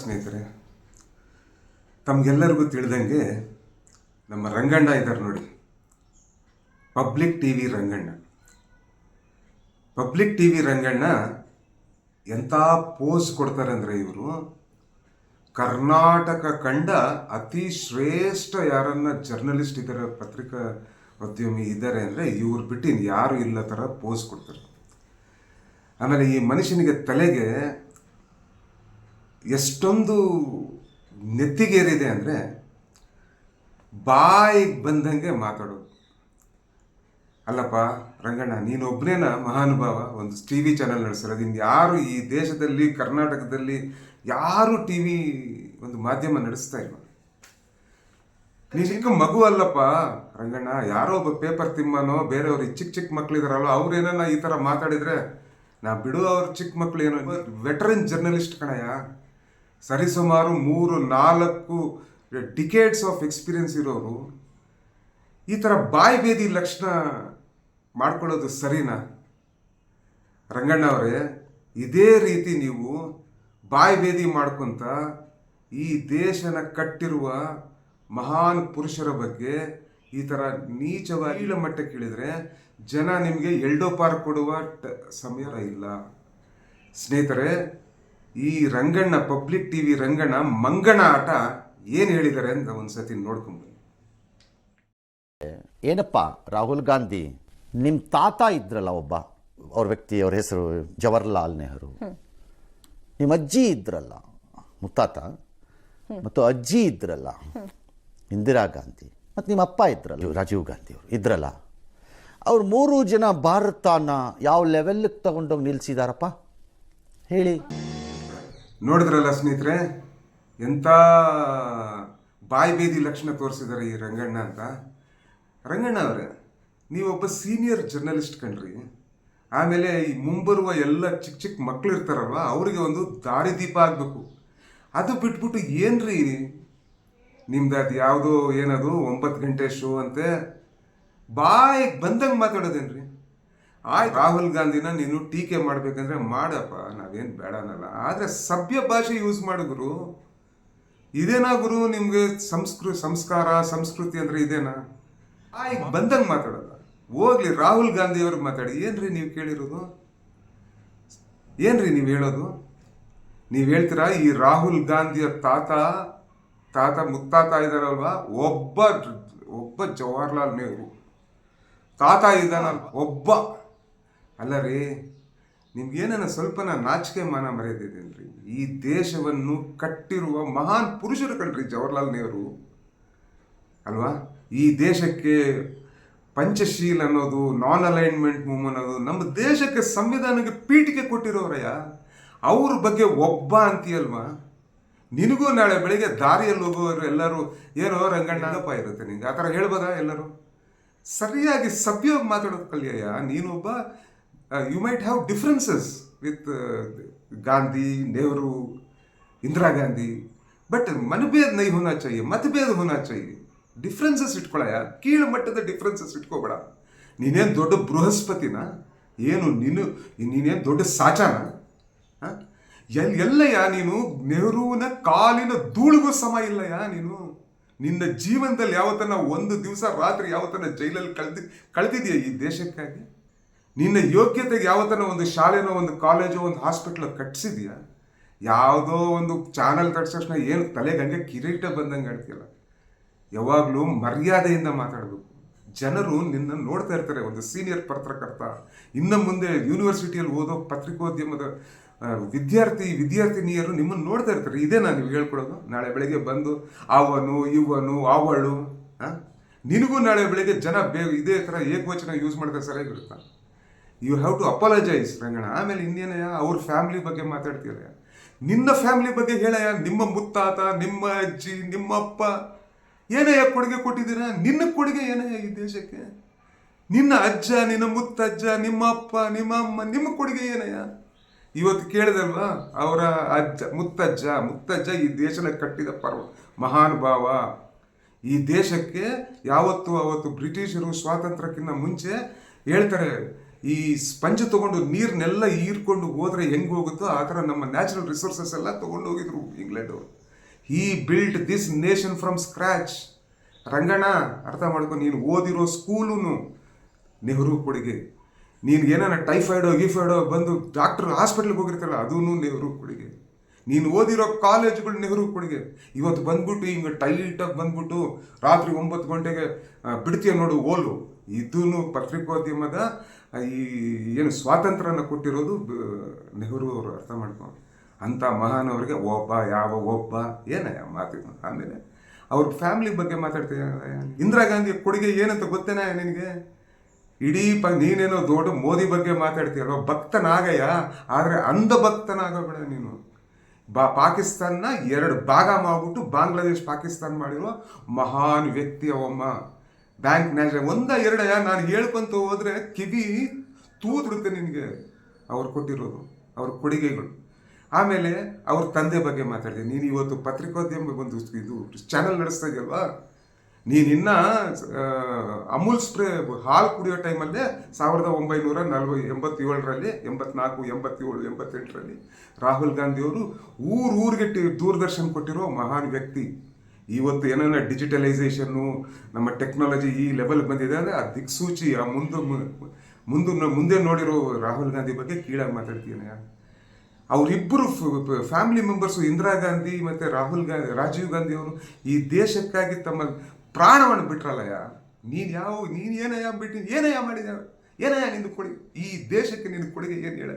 ಸ್ನೇಹಿತರೆ, ತಮಗೆಲ್ಲರಿಗೂ ತಿಳಿದಂಗೆ ನಮ್ಮ ರಂಗಣ್ಣ ಇದ್ದಾರೆ ನೋಡಿ. Public T V Ranganna. Public T V Ranganna ಎಂಥ ಪೋಸ್ ಕೊಡ್ತಾರೆ ಅಂದರೆ ಇವರು, ಕರ್ನಾಟಕ ಕಂಡ ಅತಿ ಶ್ರೇಷ್ಠ ಯಾರನ್ನ ಜರ್ನಲಿಸ್ಟ್ ಇದ್ದಾರೆ, ಪತ್ರಿಕಾ ಉದ್ಯಮಿ ಇದ್ದಾರೆ ಅಂದರೆ ಇವ್ರು ಬಿಟ್ಟು ಯಾರು ಇಲ್ಲ ಥರ ಪೋಸ್ ಕೊಡ್ತಾರೆ. ಆಮೇಲೆ ಈ ಮನುಷ್ಯನಿಗೆ ತಲೆಗೆ ಎಷ್ಟೊಂದು ನೆತ್ತಿಗೇರಿದೆ ಅಂದರೆ ಬಾಯಿಗೆ ಬಂದಂಗೆ ಮಾತಾಡೋದು. ಅಲ್ಲಪ್ಪ, ರಂಗಣ್ಣ ನೀನೊಬ್ಬನೇನ ಮಹಾನುಭಾವ? ಒಂದು ಟಿ ವಿ ಚಾನಲ್ ನಡೆಸಿರೋದು ಇನ್ನು ಯಾರು ಈ ದೇಶದಲ್ಲಿ, ಕರ್ನಾಟಕದಲ್ಲಿ ಯಾರು ಟಿ ವಿ ಒಂದು ಮಾಧ್ಯಮ ನಡೆಸ್ತಾ ಇಲ್ವ ನೀನು ಮಗು ಅಲ್ಲಪ್ಪ. ರಂಗಣ್ಣ, ಯಾರೋ ಒಬ್ಬ ಪೇಪರ್ ತಿಮ್ಮನೋ, ಬೇರೆಯವ್ರು ಚಿಕ್ಕ ಚಿಕ್ಕ ಮಕ್ಕಳಿದಾರಲ್ಲ ಅವ್ರೇನ ಈ ಥರ ಮಾತಾಡಿದರೆ, ನಾ ಬಿಡು ಅವ್ರ ಚಿಕ್ಕ ಮಕ್ಕಳು ಏನೋ ವೆಟರನ್ ಜರ್ನಲಿಸ್ಟ್ ಕಣಯ್ಯ. ಸರಿಸುಮಾರು ಮೂರು ನಾಲ್ಕು ಡಿಕೇಡ್ಸ್ ಆಫ್ ಎಕ್ಸ್ಪೀರಿಯನ್ಸ್ ಇರೋರು ಈ ಥರ ಬಾಯಿ ಬೇದಿ ಲಕ್ಷಣ ಮಾಡ್ಕೊಳ್ಳೋದು ಸರಿನಾ? ರಂಗಣ್ಣ ಅವರೇ, ಇದೇ ರೀತಿ ನೀವು ಬಾಯಿ ಬೇದಿ ಮಾಡ್ಕೊಂತ ಈ ದೇಶನ ಕಟ್ಟಿರುವ ಮಹಾನ್ ಪುರುಷರ ಬಗ್ಗೆ ಈ ಥರ ನೀಚವಾಗಿ ಮಟ್ಟಕ್ಕೆ ಇಳಿದ್ರೆ ಜನ ನಿಮಗೆ ಎಲ್ಡೋ ಪಾರ್ಕ್ ಕೊಡುವ ಟ- ಸಮಯ ಇಲ್ಲ. ಸ್ನೇಹಿತರೆ ಈ Ranganna public T V Ranganna ಮಂಗಣ ಆಟ ಏನು ಹೇಳಿದ್ದಾರೆ ಅಂತ ಒಂದ್ಸತಿ ನೋಡ್ಕೊಂಬಿ ಏನಪ್ಪ ರಾಹುಲ್ ಗಾಂಧಿ ನಿಮ್ಮ ತಾತ ಇದ್ರಲ್ಲ ಒಬ್ಬ ಅವ್ರ ವ್ಯಕ್ತಿ ಅವ್ರ ಹೆಸರು ಜವಾಹರ್ಲಾಲ್ ನೆಹರು. ನಿಮ್ಮ ಅಜ್ಜಿ ಇದ್ರಲ್ಲ ಮುತ್ತಾತ ಮತ್ತು ಅಜ್ಜಿ ಇದ್ರಲ್ಲ ಇಂದಿರಾ ಗಾಂಧಿ ಮತ್ತು ನಿಮ್ಮ ಅಪ್ಪ ಇದ್ರಲ್ಲ. ರಾಜೀವ್ ಗಾಂಧಿ ಅವರು. ಇದ್ರಲ್ಲ. ಅವ್ರು ಮೂರು ಜನ ಭಾರತನ ಯಾವ ಲೆವೆಲ್ಗೆ ತಗೊಂಡೋಗಿ ನಿಲ್ಲಿಸಿದಾರಪ್ಪ ಹೇಳಿ. ನೋಡಿದ್ರಲ್ಲ ಸ್ನೇಹಿತರೆ? ಎಂಥ ಬಾಯಿ ಬೇದಿ ಲಕ್ಷಣ ತೋರಿಸಿದ್ದಾರೆ ಈ ರಂಗಣ್ಣ ಅಂತ. ರಂಗಣ್ಣ ಅವರೇ, ನೀವೊಬ್ಬ ಸೀನಿಯರ್ ಜರ್ನಲಿಸ್ಟ್ ಕಣ್ರಿ. ಆಮೇಲೆ ಈ ಮುಂಬರುವ ಎಲ್ಲ ಚಿಕ್ಕ ಚಿಕ್ಕ ಮಕ್ಳು ಇರ್ತಾರಲ್ವ, ಅವರಿಗೆ ಒಂದು ದಾರಿದೀಪ ಆಗಬೇಕು ಅದು ಬಿಟ್ಬಿಟ್ಟು ಏನ್ರಿ ನಿಮ್ದು ಅದು ಯಾವುದೋ ಏನದು, ಒಂಬತ್ತು ಗಂಟೆ ಶೋ ಅಂತೆ? ಬಾಯಿಗೆ ಬಂದಂಗೆ ಮಾತಾಡೋದೇನ್ರಿ? ಆಯ್ತು ರಾಹುಲ್ ಗಾಂಧಿನ ನೀನು ಟೀಕೆ ಮಾಡ್ಬೇಕಂದ್ರೆ ಮಾಡಪ್ಪ, ನಾವೇನು ಬೇಡ ಅನ್ನಲ್ಲ. ಆದರೆ ಸಭ್ಯ ಭಾಷೆ ಯೂಸ್ ಮಾಡಿದ್ರು ಇದೇನಾ ಗುರು ನಿಮಗೆ ಸಂಸ್ಕೃ, ಸಂಸ್ಕಾರ, ಸಂಸ್ಕೃತಿ ಅಂದ್ರೆ ಇದೇನಾ? ಆಯ್, ಬಂದಂಗೆ ಮಾತಾಡೋದ. ಹೋಗ್ಲಿ, ರಾಹುಲ್ ಗಾಂಧಿ ಅವ್ರಿಗೆ ಮಾತಾಡಿ. ಏನ್ರಿ ನೀವು ಕೇಳಿರೋದು? ಏನ್ರಿ ನೀವು ಹೇಳೋದು? ನೀವು ಹೇಳ್ತೀರಾ ಈ ರಾಹುಲ್ ಗಾಂಧಿಯ ತಾತ ತಾತ ಮುತ್ತಾತ ಇದಾರಲ್ವಾ ಒಬ್ಬ ಒಬ್ಬ ಜವಾಹರ್ಲಾಲ್ ನೆಹರು. ತಾತ ಇದ್ದಾನಲ್ವ ಒಬ್ಬ. ಅಲ್ಲ ರೀ ನಿಮ್ಗೇನ ಸ್ವಲ್ಪನ ನಾಚಿಕೆ ಮಾನ ಮರೆಯದಿದ್ದೇನ್ರಿ? ಈ ದೇಶವನ್ನು ಕಟ್ಟಿರುವ ಮಹಾನ್ ಪುರುಷರು ಕಣ್ರಿ ಜವಾಹರ್ಲಾಲ್ ನೆಹರು. ಅಲ್ವಾ? ಈ ದೇಶಕ್ಕೆ ಪಂಚಶೀಲ್ ಅನ್ನೋದು ನಾನ್ ಅಲೈನ್ಮೆಂಟ್ ಮೂವ್ ಅನ್ನೋದು, ನಮ್ಮ ದೇಶಕ್ಕೆ ಸಂವಿಧಾನಕ್ಕೆ ಪೀಠಿಕೆ ಕೊಟ್ಟಿರೋರಯ್ಯ. ಅವ್ರ ಬಗ್ಗೆ ಒಬ್ಬ ಅಂತೀಯಲ್ವಾ? ನಿನಗೂ ನಾಳೆ ಬೆಳಿಗ್ಗೆ ದಾರಿಯಲ್ಲಿ ಹೋಗುವವರು ಎಲ್ಲರೂ ಏನೋ ರಂಗಣ್ಣಪ್ಪ ಇರುತ್ತೆ ನಿಂಗೆ. ಆ ಥರ ಹೇಳ್ಬೋದಾ ಎಲ್ಲರೂ? ಸರಿಯಾಗಿ ಸಭ್ಯವಾಗಿ ಮಾತಾಡೋದು ಕಲಿಯಯ್ಯ. ನೀನೊಬ್ಬ You might have differences with Gandhi Nehru Indira Gandhi but ಮನಭೇದ ನೈ ಹೋನಾ चाहिए ಮತಭೇದ ಹೋನಾ चाहिए ಡಿಫ್ರೆನ್ಸಸ್ ಇಟ್ಕೊಳಯ್ಯ ಕೀಳು ಮಟ್ಟದ ಡಿಫ್ರೆನ್ಸಸ್ ಇಟ್ಕೋಬೇಡ ನೀನೇನು ದೊಡ್ಡ ಬೃಹಸ್ಪತಿನ ಏನು ನೀನು ನೀನೇನು ದೊಡ್ಡ ಸಾಚಾನ ಆ? ಎಲ್ ಎಲ್ಲಯ್ಯ ನೀನು ನೆಹರೂನ ಕಾಲಿನ ಧೂಳಿಗೂ ಸಮ ಇಲ್ಲಯ್ಯ ನೀನು ನಿನ್ನ ಜೀವನದಲ್ಲಿ ಯಾವತ್ತನ ಒಂದು ದಿವಸ ರಾತ್ರಿ ಯಾವತ್ತನ ಜೈಲಲ್ಲಿ ಕಳೆದಿ ಕಳೆದಿದೆಯಾ ಈ ದೇಶಕ್ಕಾಗಿ ನಿನ್ನ ಯೋಗ್ಯತೆಗೆ ಯಾವತ್ತನ ಒಂದು ಶಾಲೆನೋ, ಒಂದು ಕಾಲೇಜೋ, ಒಂದು ಹಾಸ್ಪಿಟ್ಲ್ ಕಟ್ಸಿದ್ಯಾ? ಯಾವುದೋ ಒಂದು ಚಾನಲ್ ತಕ್ಷಣ ಏನು ತಲೆಗಂಗೆ ಕಿರೀಟ ಬಂದಂಗೆ ಆಡ್ತಿಯಲ್ಲ ಯಾವಾಗಲೂ ಮರ್ಯಾದೆಯಿಂದ ಮಾತಾಡಬೇಕು. ಜನರು ನಿನ್ನ ನೋಡ್ತಾ ಇರ್ತಾರೆ, ಒಂದು ಸೀನಿಯರ್ ಪತ್ರಕರ್ತ. ಇನ್ನು ಮುಂದೆ ಯೂನಿವರ್ಸಿಟಿಯಲ್ಲಿ ಓದೋ ಪತ್ರಿಕೋದ್ಯಮದ ವಿದ್ಯಾರ್ಥಿ, ವಿದ್ಯಾರ್ಥಿನಿಯರು ನಿಮ್ಮನ್ನು ನೋಡ್ತಾ ಇರ್ತಾರೆ. ಇದೇ ನಾನು ನೀವು ಹೇಳ್ಕೊಡೋದು. ನಾಳೆ ಬೆಳಗ್ಗೆ ಬಂದು, ಅವನು, ಇವನು, ಅವಳು ಹಾಂ ನಿನಗೂ ನಾಳೆ ಬೆಳಗ್ಗೆ ಜನ ಬೇ, ಇದೇ ಥರ ಏಕವಚನ ಯೂಸ್ ಮಾಡಿದ್ರೆ ಸರಿಯಾಗಿರುತ್ತಾ you have to apologise Rangana ಆಮೇಲೆ ಇನ್ನೇನಯ್ಯ ಅವ್ರ ಫ್ಯಾಮಿಲಿ ಬಗ್ಗೆ ಮಾತಾಡ್ತೀರ ನಿನ್ನ ಫ್ಯಾಮಿಲಿ ಬಗ್ಗೆ ಹೇಳಯ್ಯ ನಿಮ್ಮ ಮುತ್ತಾತ, ನಿಮ್ಮ ಅಜ್ಜಿ, ನಿಮ್ಮಪ್ಪ. ಏನಯ್ಯ ಕೊಡುಗೆ ಕೊಟ್ಟಿದ್ದೀರಾ? ನಿನ್ನ ಕೊಡುಗೆ ಏನಯ್ಯ ಈ ದೇಶಕ್ಕೆ? ನಿನ್ನ ಅಜ್ಜ, ನಿನ್ನ ಮುತ್ತಜ್ಜ ನಿಮ್ಮ ಅಪ್ಪ ನಿಮ್ಮ ಅಮ್ಮ ನಿಮ್ಮ ಕೊಡುಗೆ ಏನಯ್ಯ? ಇವತ್ತು ಕೇಳಿದಲ್ವಾ? ಅವರ ಅಜ್ಜ, ಮುತ್ತಜ್ಜ ಮುತ್ತಜ್ಜ ಈ ದೇಶನ ಕಟ್ಟಿದ ಪರ್ವ, ಮಹಾನುಭಾವ. ಈ ದೇಶಕ್ಕೆ ಯಾವತ್ತು ಅವತ್ತು ಬ್ರಿಟಿಷರು ಸ್ವಾತಂತ್ರ್ಯಕ್ಕಿಂತ ಮುಂಚೆ ಹೇಳ್ತಾರೆ ಈ ಸ್ಪಂಜ್ ತಗೊಂಡು ನೀರನ್ನೆಲ್ಲ ಹೀರ್ಕೊಂಡು ಹೋದ್ರೆ ಹೆಂಗೆ ಹೋಗುತ್ತೋ ಆ ಥರ ನಮ್ಮ ನ್ಯಾಚುರಲ್ ರಿಸೋರ್ಸಸ್ ಎಲ್ಲ ತಗೊಂಡು ಹೋಗಿದ್ರು England he built this nation from scratch Ranganna, ಅರ್ಥ ಮಾಡ್ಕೊ, ನೀನು ಓದಿರೋ ಸ್ಕೂಲೂ ನೆಹರು ಕೊಡುಗೆ. ನೀನು ಏನಾರ ಟೈಫಾಯ್ಡೋ ಗಿಫಾಯ್ಡೋ ಬಂದು ಡಾಕ್ಟರ್ ಹಾಸ್ಪಿಟ್ಲಿಗೆ ಹೋಗಿರ್ತಾರಲ್ಲ ಅದೂ ನೆಹರು ಕೊಡುಗೆ. ನೀನು ಓದಿರೋ ಕಾಲೇಜುಗಳು ನೆಹರು ಕೊಡುಗೆ. ಇವತ್ತು ಬಂದ್ಬಿಟ್ಟು ಹಿಂಗೆ ಟೈಟಾಗಿ ಬಂದ್ಬಿಟ್ಟು ರಾತ್ರಿ ಒಂಬತ್ತು ಗಂಟೆಗೆ ಬಿಡ್ತೀಯ ನೋಡು, ಓಲು. ಇದೂ ಪತ್ರಿಕೋದ್ಯಮದ ಈ, ಏನು ಸ್ವಾತಂತ್ರ್ಯನ ಕೊಟ್ಟಿರೋದು ನೆಹರು ಅವರು ಅರ್ಥ ಮಾಡ್ಕೊಂಡು. ಅಂಥ ಮಹಾನ್ ಅವರಿಗೆ ಒಬ್ಬ, ಯಾವ ಒಬ್ಬ ಏನಯ್ಯ ಮಾತಿನ ಆಮೇಲೆ ಅವ್ರ ಫ್ಯಾಮಿಲಿ ಬಗ್ಗೆ ಮಾತಾಡ್ತೀಯ? ಇಂದಿರಾ ಗಾಂಧಿ ಕೊಡುಗೆ ಏನಂತ ಗೊತ್ತೇನ ನಿನಗೆ? ಇಡೀ ಪ, ನೀನೇನೋ ದೊಡ್ಡ ಮೋದಿ ಬಗ್ಗೆ ಮಾತಾಡ್ತೀಯಲ್ವ ಭಕ್ತನಾಗಯ್ಯ, ಆದರೆ ಅಂಧ ಭಕ್ತನಾಗಬೇಡ ನೀನು. ಬಾ ಪಾಕಿಸ್ತಾನ ಎರಡು ಭಾಗ ಮಾಡಿಬಿಟ್ಟು ಬಾಂಗ್ಲಾದೇಶ್ ಪಾಕಿಸ್ತಾನ ಮಾಡಿರೋ ಮಹಾನ್ ವ್ಯಕ್ತಿ ಅವಮ್ಮ. ಬ್ಯಾಂಕ್ ಮ್ಯಾನೇಜರ್, ಒಂದ ಎರಡಯ ನಾನು ಹೇಳ್ಕೊಂತ ಹೋದ್ರೆ ಕಿವಿ ತೂದ್ರುತ್ತೆ ನಿನಗೆ. ಅವ್ರು ಕೊಟ್ಟಿರೋದು, ಅವ್ರ ಕೊಡುಗೆಗಳು. ಆಮೇಲೆ ಅವ್ರ ತಂದೆ ಬಗ್ಗೆ ಮಾತಾಡಿದೆ. ನೀನು ಇವತ್ತು ಪತ್ರಿಕೋದ್ಯಮ ಒಂದು ಇದು ಚಾನಲ್ ನಡೆಸ್ತಾ ಇದೆಯಲ್ವಾ? ನೀನು ಇನ್ನ ಆ, ಅಮೂಲ್ ಸ್ಪ್ರೇ ಹಾಲು ಕುಡಿಯೋ ಟೈಮಲ್ಲೇ ಸಾವಿರದ ಒಂಬೈನೂರ ನಲ್ವ ಎಂಬತ್ತೇಳರಲ್ಲಿ ಎಂಬತ್ನಾಲ್ಕು ಎಂಬತ್ತೇಳು ಎಂಬತ್ತೆಂಟರಲ್ಲಿ ರಾಹುಲ್ ಗಾಂಧಿಯವರು ಊರು ಊರಿಗೆ ಟಿ ದೂರದರ್ಶನ ಕೊಟ್ಟಿರೋ ಮಹಾನ್ ವ್ಯಕ್ತಿ. ಇವತ್ತು ಏನೇನೋ ಡಿಜಿಟಲೈಸೇಷನ್ನು ನಮ್ಮ ಟೆಕ್ನಾಲಜಿ ಈ ಲೆವೆಲ್ಗೆ ಬಂದಿದೆ ಅಂದರೆ ಆ ದಿಕ್ಸೂಚಿ ಆ ಮುಂದೆ ಮುಂದೆ ಮುಂದೆ ನೋಡಿರೋ ರಾಹುಲ್ ಗಾಂಧಿ ಬಗ್ಗೆ ಕೀಳಾಗಿ ಮಾತಾಡ್ತೀನಿ. ಅವರಿಬ್ಬರು ಫ್ಯಾಮಿಲಿ ಮೆಂಬರ್ಸು ಇಂದಿರಾ ಗಾಂಧಿ ಮತ್ತು ರಾಹುಲ್ ಗಾಂಧಿ ರಾಜೀವ್ ಗಾಂಧಿ ಅವರು ಈ ದೇಶಕ್ಕಾಗಿ ತಮ್ಮ ಪ್ರಾಣವನ್ನು ಬಿಟ್ರಲ್ಲಯ್ಯ? ನೀನು ಯಾವ, ನೀನು ಏನಯ್ಯ ಬಿಟ್ಟು, ಏನಯ್ಯ ಮಾಡಿದ? ಏನಯ್ಯ ನಿಂದು ಕೊಡುಗೆ ಈ ದೇಶಕ್ಕೆ ನಿನ್ನ ಕೊಡುಗೆ ಏನು ಹೇಳ?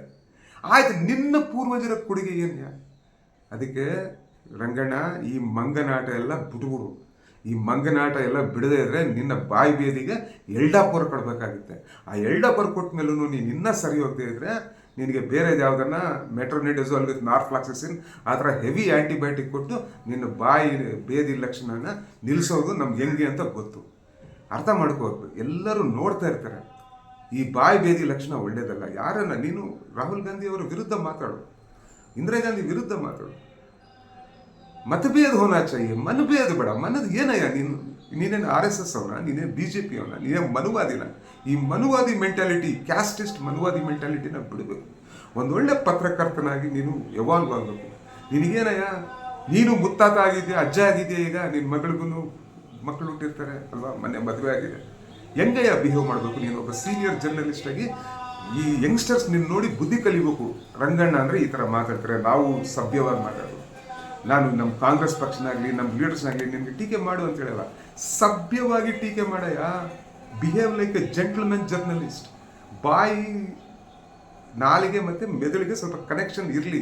ಆಯ್ತು, ನಿನ್ನ ಪೂರ್ವಜರ ಕೊಡುಗೆ ಏನ್ಯಾ ಅದಕ್ಕೆ ರಂಗಣ್ಣ, ಈ ಮಂಗನಾಟ ಎಲ್ಲ ಬಿಟ್ಬಿಡು. ಈ ಮಂಗನಾಟ ಎಲ್ಲ ಬಿಡದೇ ಇದ್ರೆ ನಿನ್ನ ಬಾಯಿ ಬೇದಿಗೆ ಎಲ್ಡಾಪುರ ಕೊಡಬೇಕಾಗುತ್ತೆ ಆ ಎಲ್ಡಾಪುರ ಕೊಟ್ಟ ಮೇಲೂ ನೀನು ಇನ್ನೂ ಸರಿ ಹೋಗದೆ ಇದ್ರೆ ನಿನಗೆ ಬೇರೆ ಯಾವುದನ್ನ ಮೆಟ್ರೋನಿಡೋಸೋಲ್ ಅಲ್ಲಿ ನಾರ್ಫ್ಲಾಕ್ಸಿಸಿನ್ ಆ ಥರ ಹೆವಿ ಆ್ಯಂಟಿಬಯೋಟಿಕ್ ಕೊಟ್ಟು ನಿನ್ನ ಬಾಯಿ ಬೇದಿ ಲಕ್ಷಣನ ನಿಲ್ಲಿಸೋದು ನಮ್ಗೆ ಹೆಂಗೆ ಅಂತ ಗೊತ್ತು. ಅರ್ಥ ಮಾಡ್ಕೋಬೇಕು ಎಲ್ಲರೂ ನೋಡ್ತಾ ಇರ್ತಾರೆ. ಈ ಬಾಯಿ ಬೇದಿ ಲಕ್ಷಣ ಒಳ್ಳೇದಲ್ಲ. ಯಾರನ್ನ? ನೀನು ರಾಹುಲ್ ಗಾಂಧಿ ಅವರ ವಿರುದ್ಧ ಮಾತಾಡು. ಇಂದಿರಾ ಗಾಂಧಿ ವಿರುದ್ಧ ಮಾತಾಡು. ಮತಭೇದ ಹೋನಾಚಯ್ಯ ಮನಭೇದ ಬೇಡ. ಮನದ ಏನಯ್ಯ? ನೀನು, ನೀನೇನು ಆರ್ ಎಸ್ ಎಸ್ ಅವನ? ನೀನೇನು ಬಿ ಜೆ ಪಿ ಅವನ? ನೀನೇನು ಮನುವಾದಿನ? ಈ ಮನುವಾದಿ ಮೆಂಟಾಲಿಟಿ ಕ್ಯಾಸ್ಟಿಸ್ಟ್ ಮನುವಾದಿ ಮೆಂಟಾಲಿಟಿನ ಬಿಡಬೇಕು. ಒಂದು ಒಳ್ಳೆ ಪತ್ರಕರ್ತನಾಗಿ ನೀನು ಎವಾಲ್ವ್ ಆಗಬೇಕು. ನಿನಗೇನಯ್ಯ? ನೀನು ಮುತ್ತಾತ ಆಗಿದೆಯಾ, ಅಜ್ಜ ಆಗಿದೆಯಾ ಈಗ? ನಿನ್ನ ಮಗಳಿಗೂ ಮಕ್ಕಳು ಹುಟ್ಟಿರ್ತಾರೆ ಅಲ್ವಾ? ಮನೆ ಮದುವೆ ಆಗಿದೆ. ಹೆಂಗಯ್ಯ ಬಿಹೇವ್ ಮಾಡಬೇಕು? ನೀನು ಒಬ್ಬ ಸೀನಿಯರ್ ಜರ್ನಲಿಸ್ಟ್ ಆಗಿ ಈ ಯಂಗ್ಸ್ಟರ್ಸ್ ನಿನ್ನ ನೋಡಿ ಬುದ್ಧಿ ಕಲಿಬೇಕು. ರಂಗಣ್ಣ ಅಂದರೆ ಈ ಥರ ಮಾತಾಡ್ತಾರೆ. ನಾವು ಸಭ್ಯವಾಗಿ ಮಾತಾಡೋದು ನಾನು ನಮ್ಮ ಕಾಂಗ್ರೆಸ್ ಪಕ್ಷನಾಗಲಿ ನಮ್ಮ ಲೀಡರ್ಸ್ನಾಗಲಿ ನಿಮಗೆ ಟೀಕೆ ಮಾಡು ಅಂತ ಹೇಳಲ್ಲ. ಸಭ್ಯವಾಗಿ ಟೀಕೆ ಮಾಡಯ್ಯ. Behave like a gentlemen journalist ಬಾಯಿ, ನಾಲಿಗೆ ಮತ್ತು ಮೆದುಳಿಗೆ ಸ್ವಲ್ಪ ಕನೆಕ್ಷನ್ ಇರಲಿ.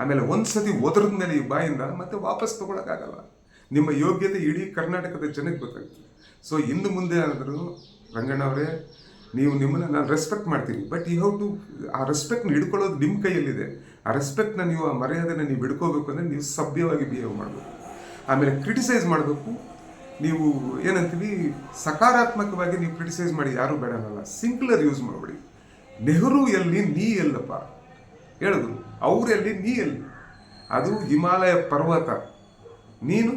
ಆಮೇಲೆ ಒಂದ್ಸತಿ ಒದರದ ಮೇಲೆ ಈ ಬಾಯಿಂದ ಮತ್ತೆ ವಾಪಸ್ ತೊಗೊಳಕ್ಕಾಗಲ್ಲ. ನಿಮ್ಮ ಯೋಗ್ಯತೆ ಇಡೀ ಕರ್ನಾಟಕದ ಜನಕ್ಕೆ ಗೊತ್ತಾಗ್ತದೆ ಸೊ ಇನ್ನು ಮುಂದೆ ಆದರೂ ರಂಗಣ್ಣವರೇ ನೀವು ನಿಮ್ಮನ್ನು ನಾನು ರೆಸ್ಪೆಕ್ಟ್ ಮಾಡ್ತೀನಿ. ಬಟ್ ಯು ಹ್ಯಾವ್ ಟು ಆ ರೆಸ್ಪೆಕ್ಟ್ನ ಹಿಡ್ಕೊಳ್ಳೋದು ನಿಮ್ಮ ಕೈಯಲ್ಲಿದೆ. ಆ ರೆಸ್ಪೆಕ್ಟ್ನ ನೀವು, ಆ ಮರ್ಯಾದೆನ ನೀವು ಹಿಡ್ಕೋಬೇಕು ಅಂದರೆ ನೀವು ಸಭ್ಯವಾಗಿ ಬಿಹೇವ್ ಮಾಡಬೇಕು. ಆಮೇಲೆ ಕ್ರಿಟಿಸೈಸ್ ಮಾಡಬೇಕು. ನೀವು ಏನಂತೀವಿ, ಸಕಾರಾತ್ಮಕವಾಗಿ ನೀವು ಕ್ರಿಟಿಸೈಸ್ ಮಾಡಿ ಯಾರೂ ಬೇಡ ಅನ್ನಲ್ಲ. ಸಿಂಕ್ಲರ್ ಯೂಸ್ ಮಾಡಬೇಡಿ. ನೆಹರು ಎಲ್ಲಿ, ನೀ ಎಲ್ಲಪ್ಪ? ಹೇಳಿದ್ರು ಅವರೆಲ್ಲಿ ನೀ ಎಲ್ಲಿ? ಅದು ಹಿಮಾಲಯ ಪರ್ವತ. ನೀನು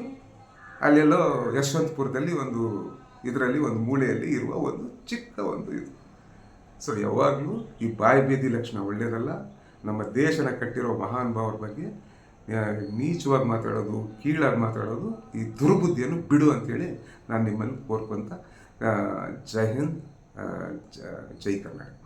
ಅಲ್ಲೆಲ್ಲೋ ಯಶವಂತಪುರದಲ್ಲಿ ಒಂದು, ಇದರಲ್ಲಿ ಒಂದು ಮೂಳೆಯಲ್ಲಿ ಇರುವ ಒಂದು ಚಿಕ್ಕ ಒಂದು ಇದು. ಸೊ ಯಾವಾಗಲೂ ಈ ಬಾಯಿ ಬೀದಿ ಲಕ್ಷಣ ಒಳ್ಳೆಯದಲ್ಲ ನಮ್ಮ ದೇಶನ ಕಟ್ಟಿರೋ ಮಹಾನ್ ಭಾವರ ಬಗ್ಗೆ ನೀಚವಾಗಿ ಮಾತಾಡೋದು, ಕೀಳಾಗಿ ಮಾತಾಡೋದು ಈ ದುರ್ಬುದ್ಧಿಯನ್ನು ಬಿಡು ಅಂತೇಳಿ ನಾನು ನಿಮ್ಮಲ್ಲಿ ಕೋರ್ಕೊಂತ ಜೈ ಹಿಂದ್ ಜ- ಕರ್ನಾಟಕ.